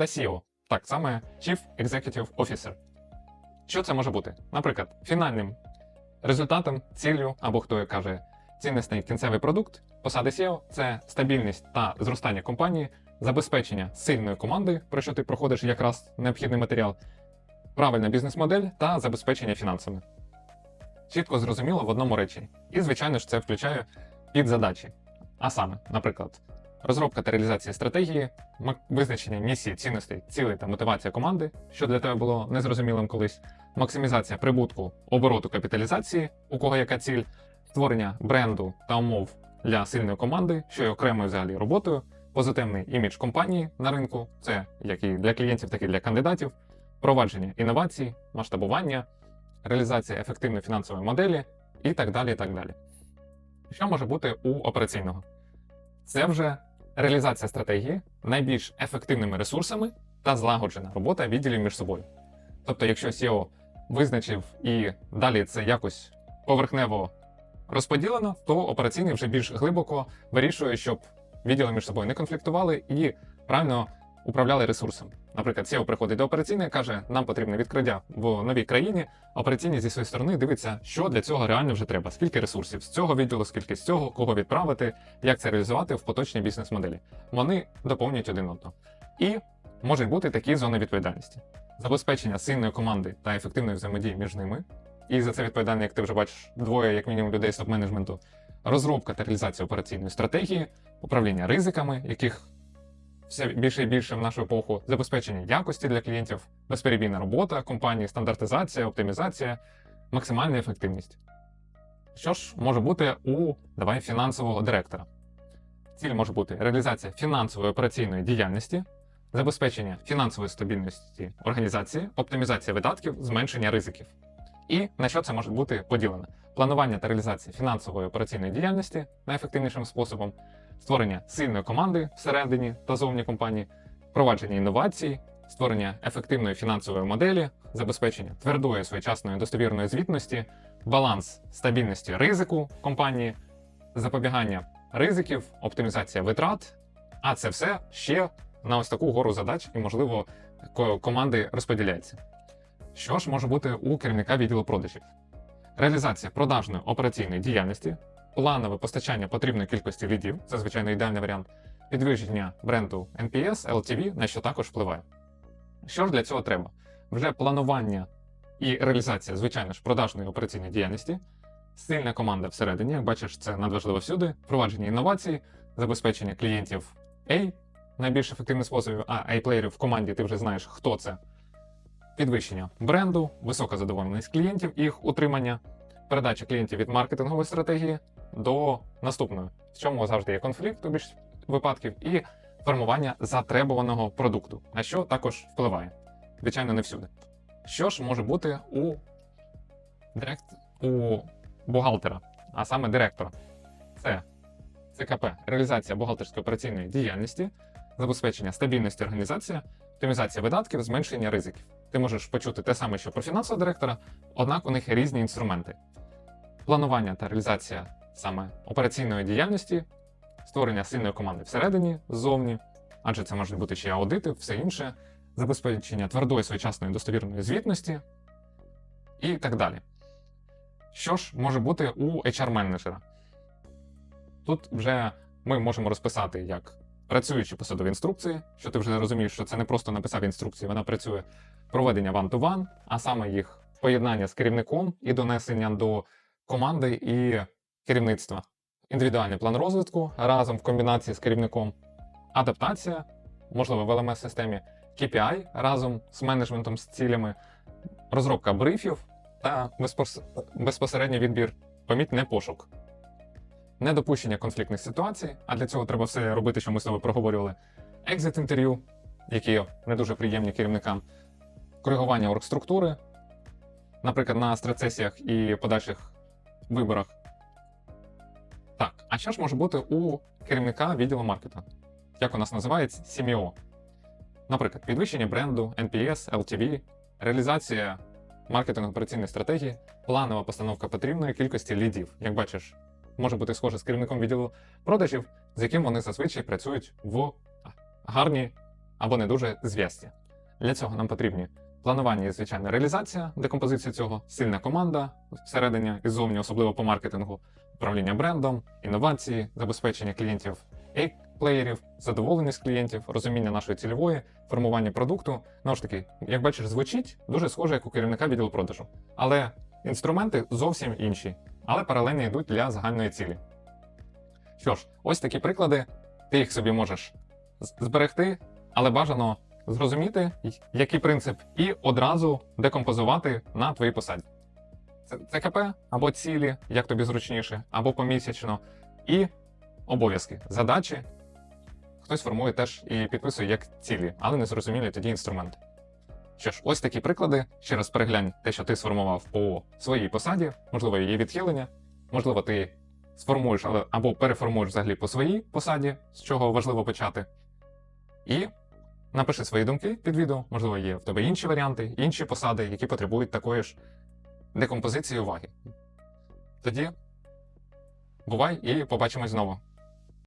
та SEO, так саме Chief Executive Officer. Що це може бути? Наприклад, фінальним результатом, ціллю або хто каже, цінностей кінцевий продукт посади SEO – це стабільність та зростання компанії, забезпечення сильної команди, про що ти проходиш якраз необхідний матеріал, правильна бізнес-модель та забезпечення фінансами. Чітко зрозуміло в одному реченні. І, звичайно ж, це включає підзадачі. А саме, наприклад, розробка та реалізація стратегії, визначення місії, цінностей, цілей та мотивація команди, що для тебе було незрозумілим колись, максимізація прибутку, обороту капіталізації, у кого яка ціль, створення бренду та умов для сильної команди, що є окремою взагалі роботою, позитивний імідж компанії на ринку, це як і для клієнтів, так і для кандидатів, впровадження інновацій, масштабування, реалізація ефективної фінансової моделі і так далі. і так далі. Що може бути у операційного? Це вже реалізація стратегії найбільш ефективними ресурсами та злагоджена робота відділів між собою. Тобто, якщо SEO визначив і далі це якось поверхнево розподілено, то операційний вже більш глибоко вирішує, щоб відділи між собою не конфліктували і правильно управляли ресурсом. Наприклад, SEO приходить до операційної каже, нам потрібне відкриття в новій країні. Операційні зі своєї сторони дивиться, що для цього реально вже треба, скільки ресурсів з цього відділу, скільки з цього, кого відправити, як це реалізувати в поточній бізнес-моделі. Вони доповнюють один одного. І можуть бути такі зони відповідальності: забезпечення сильної команди та ефективної взаємодії між ними. І за це відповідальні, як ти вже бачиш, двоє, як мінімум, людей з топ-менеджменту, розробка та реалізація операційної стратегії, управління ризиками, яких все більше і більше в нашу епоху, забезпечення якості для клієнтів, безперебійна робота компанії, стандартизація, оптимізація, максимальна ефективність. Що ж може бути у давай фінансового директора? Ціль може бути реалізація фінансової операційної діяльності, забезпечення фінансової стабільності організації, оптимізація видатків, зменшення ризиків. І на що це може бути поділено? Планування та реалізація фінансової операційної діяльності найефективнішим способом, створення сильної команди всередині та зовні компанії, впровадження інновацій, створення ефективної фінансової моделі, забезпечення твердої своєчасної достовірної звітності, баланс стабільності ризику компанії, запобігання ризиків, оптимізація витрат. А це все ще на ось таку гору задач, і, можливо, команди розподіляється. Що ж може бути у керівника відділу продажів? Реалізація продажної операційної діяльності, планове постачання потрібної кількості лідів, це звичайно ідеальний варіант, підвищення бренду NPS, LTV, на що також впливає. Що ж для цього треба? Вже планування і реалізація, звичайно ж, продажної операційної діяльності, сильна команда всередині, як бачиш, це надважливо всюди, впровадження інновацій, забезпечення клієнтів A, найбільш ефективний спосіб, а A-плеєрів в команді ти вже знаєш, хто це. Підвищення бренду, висока задоволеність клієнтів, їх утримання, передача клієнтів від маркетингової стратегії до наступної, в чому завжди є конфлікт у більш випадків, і формування затребуваного продукту, на що також впливає. Звичайно, не всюди. Що ж може бути у директ... у бухгалтера, а саме директора? Це ЦКП, реалізація бухгалтерської операційної діяльності, забезпечення стабільності організації, оптимізація видатків, зменшення ризиків. Ти можеш почути те саме, що про фінансового директора, однак у них є різні інструменти: планування та реалізація саме операційної діяльності, створення сильної команди всередині, ззовні, адже це можуть бути ще аудити, все інше, забезпечення твердої своєчасної достовірної звітності і так далі. Що ж може бути у HR-менеджера? Тут вже ми можемо розписати як працюючі посадові інструкції, що ти вже розумієш, що це не просто написав інструкції, вона працює проведення one-to-one, а саме їх поєднання з керівником і донесення до команди і керівництва. Індивідуальний план розвитку разом в комбінації з керівником, адаптація, можливо, в LMS-системі, KPI разом з менеджментом з цілями, розробка брифів та безпос- безпосередній відбір, поміть не пошук. Недопущення конфліктних ситуацій, а для цього треба все робити, що ми з тобою проговорювали. Екзит інтерв'ю, які не дуже приємні керівникам, коригування оргструктури, наприклад, на страцесіях і подальших виборах. Так, а що ж може бути у керівника відділу маркетингу? Як у нас називається CMO? Наприклад, підвищення бренду, NPS, LTV, реалізація маркетинго-операційної стратегії, планова постановка потрібної кількості лідів. Як бачиш, може бути схоже з керівником відділу продажів, з яким вони зазвичай працюють в гарній або не дуже зв'язці. Для цього нам потрібні планування і звичайна реалізація, декомпозиція цього, сильна команда всередині і зовні, особливо по маркетингу, управління брендом, інновації, забезпечення клієнтів і плеєрів, задоволеність клієнтів, розуміння нашої цільової, формування продукту. Ну ж таки, як бачиш, звучить дуже схоже, як у керівника відділу продажу. Але інструменти зовсім інші, але паралельно йдуть для загальної цілі. Що ж, ось такі приклади, ти їх собі можеш зберегти, але бажано зрозуміти, який принцип, і одразу декомпозувати на твоїй посаді. Це ЦКП або цілі, як тобі зручніше, або помісячно, і обов'язки, задачі. Хтось формує теж і підписує як цілі, але не зрозумілі тоді інструменти. Що ж, ось такі приклади. Ще раз переглянь те, що ти сформував по своїй посаді, можливо, її відхилення, можливо, ти сформуєш або переформуєш взагалі по своїй посаді, з чого важливо почати. І напиши свої думки під відео, можливо, є в тебе інші варіанти, інші посади, які потребують такої ж декомпозиції уваги. Тоді бувай і побачимось знову.